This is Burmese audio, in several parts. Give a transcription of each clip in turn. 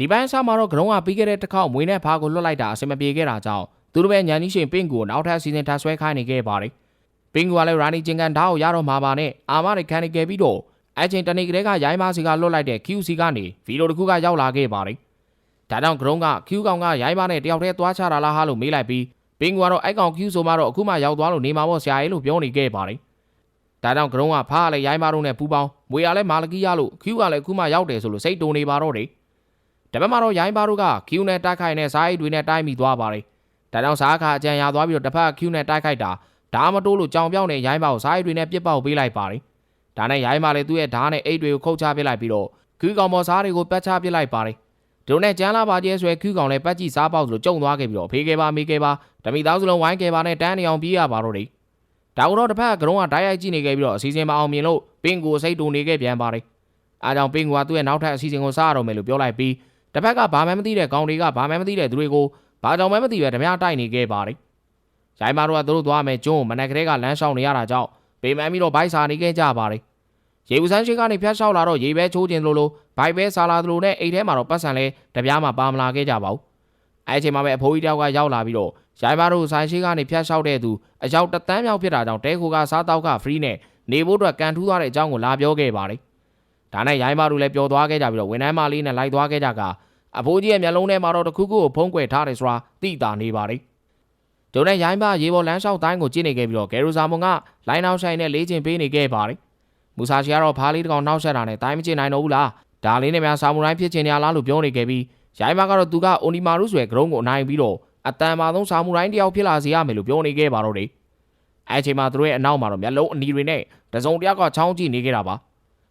ဒီပိုင်းအစားမှာတော့ကရုံးကပြီးခဲ့တဲ့တစ်ခေါက်မွေးနဲ့ဖားကိုလွတ်လိုက်တာအဆင်မပြေခဲ့တာကြောင့်သူတို့ပဲညန်ကြီးရှင်ပင့်ကူကိုနောက်ထပ်အစီအစဉ်ထားဆွဲခိုင်းနေခဲ့ပါတယ်ပင့်ကူကလည်းရာနီဂျင်ကန်ဓာတ်ကိုရတော့မှာပါနဲ့အာမတွေခံနေခဲ့ပြီးတော့အချင်းတနေ့ကလေးကရိုင်းမစီကလွတ်လိုက်တဲ့ QC ကနေဗီဒီယိုတစ်ခုကရောက်လာခဲ့ပါတယ်ဒါကြောင့်ကရုံးက Q ကောင်ကရိုင်းမနဲ့တယောက်တည်းသွားချတာလားဟာလို့မေးလိုက်ပြီးပင့်ကူကတော့အဲ့ကောင် Q ဆိုမှတော့အခုမှရောက်သွားလို့နေမှာပေါ့ဆရာကြီးလို့ပြောနေခဲ့ပါတယ်ဒါကြောင့်ကရုံးကဖားကလည်းရိုင်းမတို့နဲ့ပူပေါင်းမွေရလည်းမာလကီရလို့ Q ကလည်းအခုမှရောက်တယ်ဆိုလို့စိတ်တုန်နေပါတော့တယ် တပတ်မှာတော့ရိုင်းပါတို့က Q နဲ့တိုက်ခိုက်နေစားအိတ်တွေနဲ့တိုက်မိသွားပါတယ်။ဒါကြောင့်စားအခါအကြံရသွားပြီးတော့တစ်ဖက် Q နဲ့တိုက်ခိုက်တာဓာမတိုးလို့ကြောင်ပြောင်းနေရိုင်းပါကိုစားအိတ်တွေနဲ့ပြစ်ပေါက်ပေးလိုက်ပါတယ်။ဒါနဲ့ရိုင်းပါလည်းသူ့ရဲ့ဓာတ်နဲ့အိတ်တွေကိုခုတ်ချပစ်လိုက်ပြီးတော့ Q ကောင်ပေါ်စားတွေကိုပတ်ချပစ်လိုက်ပါတယ်။ဒီလိုနဲ့ကျန်းလာပါကျဲဆွဲ Q ကောင်လည်းပတ်ကြည့်စားပေါက်ဆိုကြုံသွားခဲ့ပြီးတော့ဖေးခဲ့ပါမေးခဲ့ပါဓမိသားစုလုံးဝိုင်းခဲ့ပါနဲ့တန်းနေအောင်ပြေးရပါတော့တယ်။ဒါကတော့တစ်ဖက်ကရုံးကဓာတ်ရိုက်ကြည့်နေခဲ့ပြီးတော့အစီအစဉ်မအောင်မြင်လို့ပင်ကိုစိတ်တူနေခဲ့ပြန်ပါတယ်။အားကြောင့်ပင်ကိုကသူ့ရဲ့နောက်ထပ်အစီအစဉ်ကိုစားရတော့မယ်လို့ပြောလိုက်ပြီး တစ်ဖက်ကဘာမှမသိတဲ့ကောင်တွေကဘာမှမသိတဲ့သူတွေကိုဘာကြောင့်မှမသိပဲဓမြတိုက်နေခဲ့ပါတယ်။ရိုင်းမာတို့ကသူတို့သွားမယ်ကျွန်းကိုမနက်ကလေးကလမ်းလျှောက်နေရတာကြောင့်ပေမန်းပြီးတော့ဘိုက်စာနေခဲ့ကြပါတယ်။ရေဦးစန်းရှိကနေဖျက်လျှောက်လာတော့ရေပဲချိုးခြင်းလို့လို့ဘိုက်ပဲစာလာသလိုနဲ့အိတ်ထဲမှာတော့ပတ်စံလဲတပြားမှပါမလာခဲ့ကြပါဘူး။အဲအချိန်မှာပဲအဖိုးကြီးတယောက်ကရောက်လာပြီးတော့ရိုင်းမာတို့ဆိုင်ရှိကနေဖျက်လျှောက်တဲ့သူအယောက်တသန်းမြောက်ဖြစ်တာကြောင့်တဲခိုကစားတောက်က free နဲ့နေဖို့အတွက်ကန်ထူးသွားတဲ့အကြောင်းကိုလာပြောခဲ့ပါတယ်။ ဒါနဲ့ရိုင်းမာတို့လည်းပျော်သွားခဲ့ကြပြီးတော့ဝန်ထမ်းမလေးနဲ့လိုက်သွားခဲ့ကြကအဖိုးကြီးရဲ့မျက်လုံးထဲမှာတော့တစ်ခုခုကိုဖုံးကွယ်ထားတယ်ဆိုတာသိတာနေပါလေ။ဒုံနဲ့ရိုင်းပါရေပေါ်လမ်းလျှောက်တိုင်းကိုကြည့်နေခဲ့ပြီးတော့ဂယ်ရူဇာမွန်ကလိုင်းနောက်ဆိုင်နဲ့လေးချင်ပေးနေခဲ့ပါတယ်။မူဆာရှီကတော့ဖားလေးတစ်ကောင်နှောက်ဆက်တာနဲ့တိုင်းမကျင်နိုင်တော့ဘူးလား။ဒါလေးနဲ့များဆာမူရိုင်းဖြစ်ချင်ရလားလို့ပြောနေခဲ့ပြီးရိုင်းပါကတော့သူကအိုနီမာရုဆိုတဲ့ဂရုံးကိုအနိုင်ပြီးတော့အတန်မာဆုံးဆာမူရိုင်းတယောက်ဖြစ်လာစေရမယ်လို့ပြောနေခဲ့ပါတော့တယ်။အဲအချိန်မှာသူတို့ရဲ့အနောက်မှာတော့မျက်လုံးအနီတွေနဲ့တစုံတစ်ယောက်ကချောင်းကြည့်နေခဲ့တာပါ။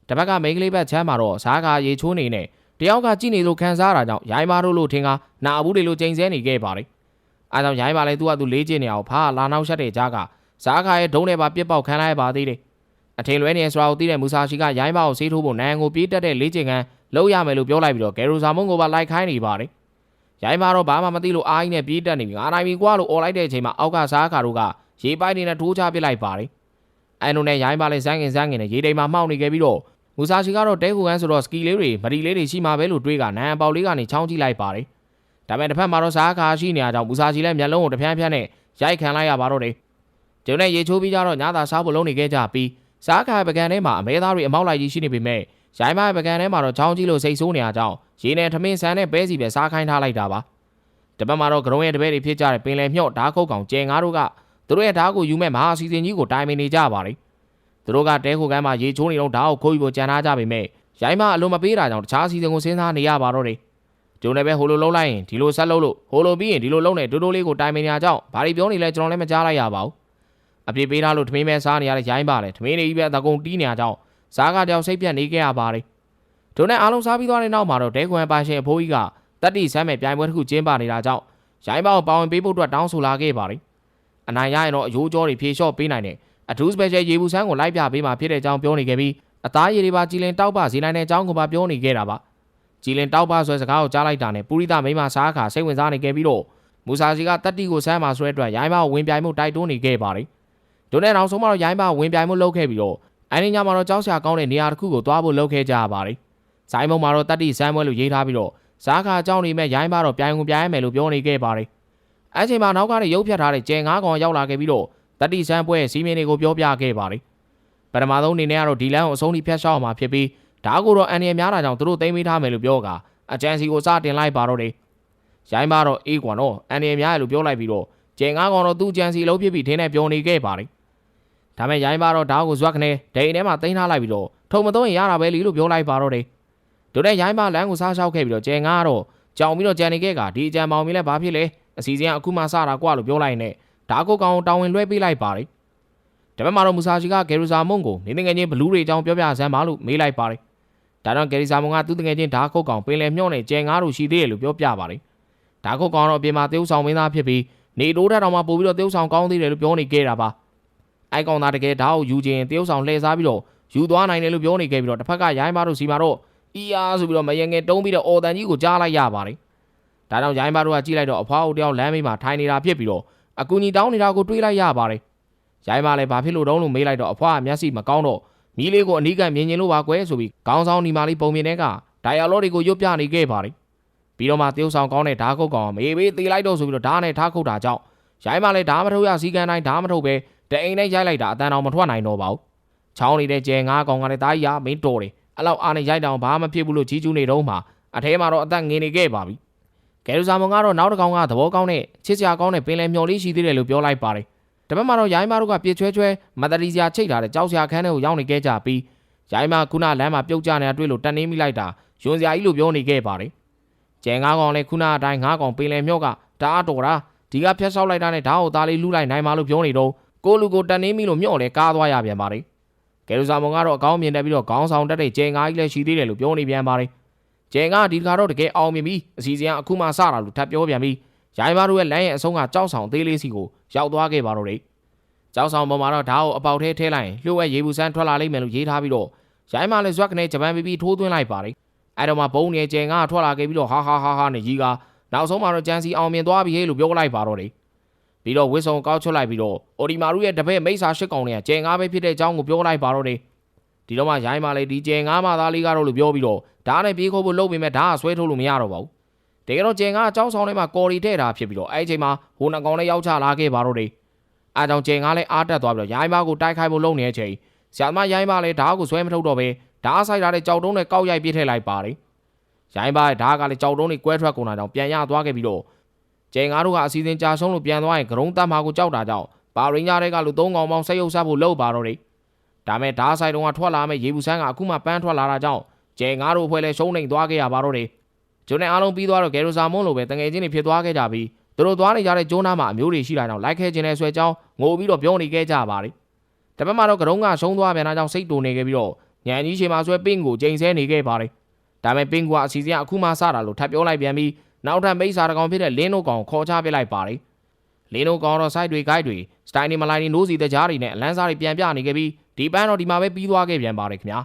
တစ်ဘက်ကမိန်းကလေးဘက်ချမ်းမှာတော့စားကာရေချိုးနေနဲ့တယောက်ကကြည့်နေလို့ခံစားရတာကြောင့်ရိုင်းမာတို့လို့ထင်ကနာဘူးတွေလို့ချိန်ဆနေခဲ့ပါတယ်။အဲကြောင့်ရိုင်းမာလည်းသူကသူလေးကျင်နေအောင်ဖားလာနောက်ဆက်တဲ့ကြားကစားခါရဲ့ဒုံးနဲ့ပါပြစ်ပေါက်ခံလိုက်ပါသေးတယ်။အထင်လွဲနေဆိုတာကိုသိတဲ့မူဆာရှိကရိုင်းမာကိုဆေးထိုးဖို့နိုင်ကိုပြေးတက်တဲ့လေးကျင်ကန်လုံးရမယ်လို့ပြောလိုက်ပြီးတော့ဂယ်ရိုဇာမွန်ကိုပါလိုက်ခိုင်းနေပါတယ်။ရိုင်းမာတော့ဘာမှမသိလို့အားကြီးနဲ့ပြေးတက်နေပြီငါနိုင်ပြီကွာလို့អော်လိုက်တဲ့အချိန်မှာအောက်ကစားခါတို့ကရေပိုက်နေနဲ့ထိုးချပစ်လိုက်ပါတယ်။အဲနိုနဲ့ရိုင်းမာလည်းဇန်းငင်ဇန်းငင်နဲ့ရေတိမ်မှာမှောက်နေခဲ့ပြီးတော့ မူဆာရှီကတော့တဲကူကန်ဆိုတော့စကီလေးတွေမရီလေးတွေရှိမှာပဲလို့တွေးကနန်အပေါက်လေးကနေချောင်းကြည့်လိုက်ပါတယ်။ဒါပေမဲ့တစ်ဖက်မှာတော့စားခါရှိနေရကြောင်းမူဆာရှီလည်းမျက်လုံးကိုတစ်ဖြန်းဖြန်းနဲ့ရိုက်ခံလိုက်ရပါတော့တယ်။ကျုံနဲ့ရေချိုးပြီးကြတော့ညသာစားဖို့လုံးနေခဲ့ကြပြီးစားခါပကံထဲမှာအမဲသားတွေအမောက်လိုက်ကြီးရှိနေပေမဲ့ရိုင်းမပကံထဲမှာတော့ချောင်းကြည့်လို့စိတ်ဆိုးနေရကြောင်းရေနဲ့ထမင်းဆန်နဲ့ပဲစီပဲစားခိုင်းထားလိုက်တာပါ။တပတ်မှာတော့ကရုံးရဲ့တပည့်တွေဖြစ်ကြတဲ့ပင်လယ်မြော့ဓာတ်ခုတ်ကောင်ကျဲငါတို့ကသူတို့ရဲ့ဓာတ်ကိုယူမဲ့မဟာစီစဉ်ကြီးကိုတိုင်ပင်နေကြပါတယ်။ သူတို့ကတဲခိုကမ်းမှာရေချိုးနေတော့ဓာတ်ကိုခိုးပြီးဖို့ကြံထားကြပေမဲ့ရိုင်းမအလုံးမပေးတာကြောင့်တခြားစီစဉ်ကိုစဉ်းစားနေရပါတော့တယ်။ကျုံလည်းပဲဟိုလိုလုံးလိုက်ရင်ဒီလိုဆက်လုပ်လို့ဟိုလိုပြီးရင်ဒီလိုလုံးနဲ့ဒိုးဒိုးလေးကိုတိုင်ပင်နေကြအောင်ဘာတွေပြောနေလဲကျွန်တော်လည်းမကြားလိုက်ရပါဘူး။အပြစ်ပေးထားလို့ထမင်းမဲစားနေရတဲ့ရိုင်းပါလေထမင်းတွေကြီးပဲအတကုံတီးနေကြအောင်စားကတယောက်စိတ်ပြတ်နေခဲ့ရပါတယ်။ဒုနဲ့အားလုံးစားပြီးသွားတဲ့နောက်မှာတော့တဲခွန်ပါရှင်အဖိုးကြီးကတက်တီဆမ်းမဲ့ပြိုင်ပွဲတစ်ခုကျင်းပနေတာကြောင့်ရိုင်းပါကိုပါဝင်ပေးဖို့အတွက်တောင်းဆိုလာခဲ့ပါတယ်။အနိုင်ရရင်တော့အယိုးကြောတွေဖြေလျှော့ပေးနိုင်တယ် အထူး special ရေဘူးဆန်းကိုလိုက်ပြပေးမှာဖြစ်တဲ့အကြောင်းပြောနေခဲ့ပြီးအသားရည်တွေပါကြည်လင်တောက်ပဈေးနိုင်တဲ့အကြောင်းကိုပါပြောနေခဲ့တာပါကြည်လင်တောက်ပဆိုတဲ့စကားကိုကြားလိုက်တာနဲ့ပူရိသမိမစားခါစိတ်ဝင်စားနေခဲ့ပြီးတော့မူဆာစီကတက်တီကိုဆမ်းမှာဆိုတဲ့အတွက်ရိုင်းမကိုဝင်ပြိုင်မှုတိုက်တွန်းနေခဲ့ပါတယ်ဒိုနဲ့နောက်ဆုံးမှာတော့ရိုင်းမဝင်ပြိုင်မှုလုပ်ခဲ့ပြီးတော့အန်နီညမှာတော့ကြောက်စရာကောင်းတဲ့နေရာတစ်ခုကိုသွားဖို့လုပ်ခဲ့ကြရပါတယ်ဇိုင်းမုံမှာတော့တက်တီဆမ်းပွဲလို့ရေးထားပြီးတော့စားခါအကြောင်းနေမဲ့ရိုင်းမတော့ပြိုင်ဝင်ပြိုင်ရမယ်လို့ပြောနေခဲ့ပါတယ်အဲချိန်မှာနောက်ကနေရုပ်ဖြတ်ထားတဲ့ကျဲငါးကောင်ရောက်လာခဲ့ပြီးတော့ တတိဆန်းပွဲစီမင်းတွေကိုပြောပြခဲ့ပါတယ်။ပထမဆုံးအနေနဲ့ကတော့ဒီလမ်းကိုအဆုံးထိဖျက်ရှောက်အောင်မှာဖြစ်ပြီးဒါကိုတော့အန်ရများတာကြောင့်သူတို့သိမ်းပေးထားမယ်လို့ပြောကအကြံစီကိုစတင်လိုက်ပါတော့တယ်။ရိုင်းပါတော့အေးကွာတော့အန်ရများရလို့ပြောလိုက်ပြီးတော့ကျင်ငါးကောင်တော့သူ့ကြံစီလုံးဖြစ်ပြီးထင်းနဲ့ပြောနေခဲ့ပါတယ်။ဒါမဲ့ရိုင်းပါတော့ဒါကိုဇွက်ခနဲ့ဒိန်ထဲမှာသိမ်းထားလိုက်ပြီးတော့ထုံမသုံးရင်ရတာပဲလीလို့ပြောလိုက်ပါတော့တယ်။တို့နဲ့ရိုင်းပါလမ်းကိုစားလျှောက်ခဲ့ပြီးတော့ကျင်ငါကတော့ကြောင်ပြီးတော့ကြံနေခဲ့ကဒီအကြံမောင်မီလဲဘာဖြစ်လဲအစီအစဉ်ကအခုမှစတာကွာလို့ပြောလိုက်နေ ဒါကိုကောင်တောင်းဝင်လွှဲပေးလိုက်ပါတယ်။ဒါပေမဲ့တော့မူဆာရှီကဂယ်ရူဇာမုန်ကိုနေနေငယ်ချင်းဘလူးတွေအကြောင်းပြောပြစမ်းပါလို့မေးလိုက်ပါတယ်။ဒါတော့ဂယ်ရီဇာမုန်ကသူ့တငယ်ချင်းဓာခုတ်ကောင်ပင်လယ်မျော့နဲ့ကျဲငါးတို့ရှိသေးတယ်လို့ပြောပြပါတယ်။ဓာခုတ်ကောင်တော့အပြင်မှာတေးဥဆောင်မင်းသားဖြစ်ပြီးနေတိုးထက်တောင်မှပို့ပြီးတော့တေးဥဆောင်ကောင်းသေးတယ်လို့ပြောနေခဲ့တာပါ။အိုက်ကောင်သားတကယ်ဓာကိုယူခြင်းတေးဥဆောင်လှည့်စားပြီးတော့ယူသွားနိုင်တယ်လို့ပြောနေခဲ့ပြီးတော့တစ်ဖက်ကရိုင်းပါတို့စီမှာတော့အီယာဆိုပြီးတော့မယငယ်တုံးပြီးတော့အော်တန်ကြီးကိုကြားလိုက်ရပါတယ်။ဒါကြောင့်ရိုင်းပါတို့ကကြည့်လိုက်တော့အဖွားအိုတယောက်လမ်းမေးမှာထိုင်နေတာဖြစ်ပြီးတော့ အကူကြီးတောင်းနေတာကိုတွေးလိုက်ရပါတယ်။ရိုင်းပါလည်းဘာဖြစ်လို့တုံးလို့မေးလိုက်တော့အဖွားကမျက်စိမကောင်းတော့မီးလေးကိုအနီးကမြင်ကျင်လို့ပါကွယ်ဆိုပြီးခေါင်းဆောင်ဒီမာလေးပုံမြင်တဲ့ကဒိုင်ယာလော့တွေကိုရွတ်ပြနေခဲ့ပါတယ်။ပြီးတော့မှတရုတ်ဆောင်ကောင်းတဲ့ဓာတ်ခုတ်ကောင်ကမေဘေးတေးလိုက်တော့ဆိုပြီးတော့ဓာတ်နဲ့ထားခုတ်တာကြောင့်ရိုင်းမလည်းဓာတ်မထုတ်ရစီကံတိုင်းဓာတ်မထုတ်ပဲတအိမ်နဲ့ရိုက်လိုက်တာအတန်တော်မထွက်နိုင်တော့ပါဘူးချောင်းနေတဲ့ကျဲငါးကောင်ကလည်းတားကြီးရမင်းတော်တယ်အဲ့လောက်အားနဲ့ရိုက်တောင်ဘာမှမဖြစ်ဘူးလို့ကြီးကျူးနေတော့မှအထဲမှာတော့အသက်ငင်နေခဲ့ပါပြီ ကဲလူစာမုံကတော့နောက်တစ်ကောင်ကသဘောကောင်းတဲ့ချစ်စရာကောင်းတဲ့ပင်လယ်မျော်လေးရှိသေးတယ်လို့ပြောလိုက်ပါတယ်တပတ်မှာတော့ရိုင်းမတို့ကပြစ်ချွဲချွဲမတရီစရာချိတ်ထားတဲ့ကြောက်စရာခန်းထဲကိုရောက်နေခဲ့ကြပြီးရိုင်းမခုနလမ်းမှာပြုတ်ကျနေတာတွေ့လို့တက်နေမိလိုက်တာယွန်စရာကြီးလို့ပြောနေခဲ့ပါတယ်ကျဲငါးကောင်လည်းခုနအတိုင်းငါးကောင်ပင်လယ်မြော့ကဓာတ်တော်တာဒီကဖျက်ဆောက်လိုက်တာနဲ့ဓာတ်ကိုသားလေးလူလိုက်နိုင်မှာလို့ပြောနေတော့ကိုလူကိုတန်နေပြီလို့မြော့လဲကားသွားရပြန်ပါတယ်ကဲလူစာမုံကတော့အကောင်းမြင်တက်ပြီးတော့ခေါင်းဆောင်တက်တဲ့ကျဲငါးကြီးလည်းရှိသေးတယ်လို့ပြောနေပြန်ပါတယ် ကျဲငါးဒီတစ်ခါတော့တကယ်အောင်မြင်ပြီအစီအစဉ်ကအခုမှစတာလို့ထပ်ပြောပြန်ပြီးရိုင်းမတို့ရဲ့လမ်းရဲ့အဆုံးကကြောက်ဆောင်သေးလေးစီကိုရောက်သွားခဲ့ပါတော့တယ်ကြောက်ဆောင်ပေါ်မှာတော့ဓာတ်ကိုအပေါက်ထဲထည့်လိုက်ရင်လျှို့ဝဲရေဘူးဆန်းထွက်လာလိမ့်မယ်လို့ရေးထားပြီးတော့ရိုင်းမလည်းဇွက်ကနေဂျပန်ပီပီထိုးသွင်းလိုက်ပါတယ်အဲ့တော့မှဘုံနေကျင်ကထွက်လာခဲ့ပြီးတော့ဟာဟာဟာဟာနဲ့ကြီးကနောက်ဆုံးမှာတော့ဂျန်စီအောင်မြင်သွားပြီဟဲ့လို့ပြောလိုက်ပါတော့တယ်ပြီးတော့ဝစ်ဆုံကောက်ချွတ်လိုက်ပြီးတော့အိုဒီမာရုရဲ့တပည့်မိတ်ဆာရှစ်ကောင်တွေကကျင်ကားပဲဖြစ်တဲ့အကြောင်းကိုပြောလိုက်ပါတော့တယ် ဒီတော့မှရိုင်းပါလေဒီကျင်ကားမှသားလေးကတော့လို့ပြောပြီးတော့ဓာတ်နဲ့ပြေးခိုးဖို့လုပ်ပေမဲ့ဓာတ်ကဆွဲထုတ်လို့မရတော့ပါဘူးတကယ်တော့ကျင်ကားအကြောင်းဆောင်ထဲမှာကော်ရီထဲ့တာဖြစ်ပြီးတော့အဲ့ဒီအချိန်မှာဟိုနှကောင်လည်းရောက်ချလာခဲ့ပါတော့တယ်အားကြောင့်ကျင်ကားလည်းအားတက်သွားပြီးတော့ရိုင်းပါကိုတိုက်ခိုက်ဖို့လုပ်နေတဲ့အချိန်ဆရာသမားရိုင်းပါလည်းဓာတ်ကိုဆွဲမထုတ်တော့ပဲဓာတ်ဆိုင်ထားတဲ့ကြောက်တုံးနဲ့ကောက်ရိုက်ပြစ်ထည့်လိုက်ပါတယ်ရိုင်းပါရဲ့ဓာတ်ကလည်းကြောက်တုံးတွေကွဲထွက်ကုန်တာကြောင့်ပြန်ရသွားခဲ့ပြီးတော့ကျဲငါတို့ကအစီအစဉ်ကြာဆုံးလို့ပြန်သွားရင်ဂရုံးတတ်မှာကိုကြောက်တာကြောင့်ဘာရင်းညာတွေကလူသုံးကောင်ပေါင်းဆက်ရုပ်ဆက်ဖို့လုပ်ပါတော့တယ် ဒါမဲ့ဓာတ်ဆိုင်တုံးကထွက်လာမဲ့ရေဘူးဆန်းကအခုမှပန်းထွက်လာတာကြောင့်ကျဲငါတို့အဖွဲ့လည်းရှုံးနေသွားခဲ့ရပါတော့တယ်ဂျွန်းနဲ့အားလုံးပြီးသွားတော့ဂယ်ရိုဆာမွန်းလိုပဲတငယ်ချင်းတွေဖြစ်သွားခဲ့ကြပြီးသူတို့သွားနေကြတဲ့ဂျွန်းနာမှာအမျိုးတွေရှိလာကြောင့်လိုက်ခဲခြင်းနဲ့ဆွဲကြောင်းငိုပြီးတော့ပြောနေခဲ့ကြပါတယ်တပတ်မှတော့ဂရုံးကရှုံးသွားပြန်တာကြောင့်စိတ်တူနေခဲ့ပြီးတော့ညံကြီးချိန်မှာဆွဲပင့်ကိုချိန်ဆနေခဲ့ပါတယ်ဒါပေမဲ့ပင်ကွာအစီအစဉ်ကအခုမှစတာလို့ထပ်ပြောလိုက်ပြန်ပြီးနောက်ထပ်မိတ်ဆာတကောင်ဖြစ်တဲ့လင်းတို့ကောင်ခေါ်ချပစ်လိုက်ပါတယ် လင်းတို့ကောင်တော့ site တွေ guide တွေ style တွေမလိုက်နေနိုးစီတဲ့ကြားတွေနဲ့အလန်းစားတွေပြန်ပြနေခဲ့ပြီးဒီပန်းတော့ဒီမှာပဲပြီးသွားခဲ့ပြန်ပါတယ်ခင်ဗျာ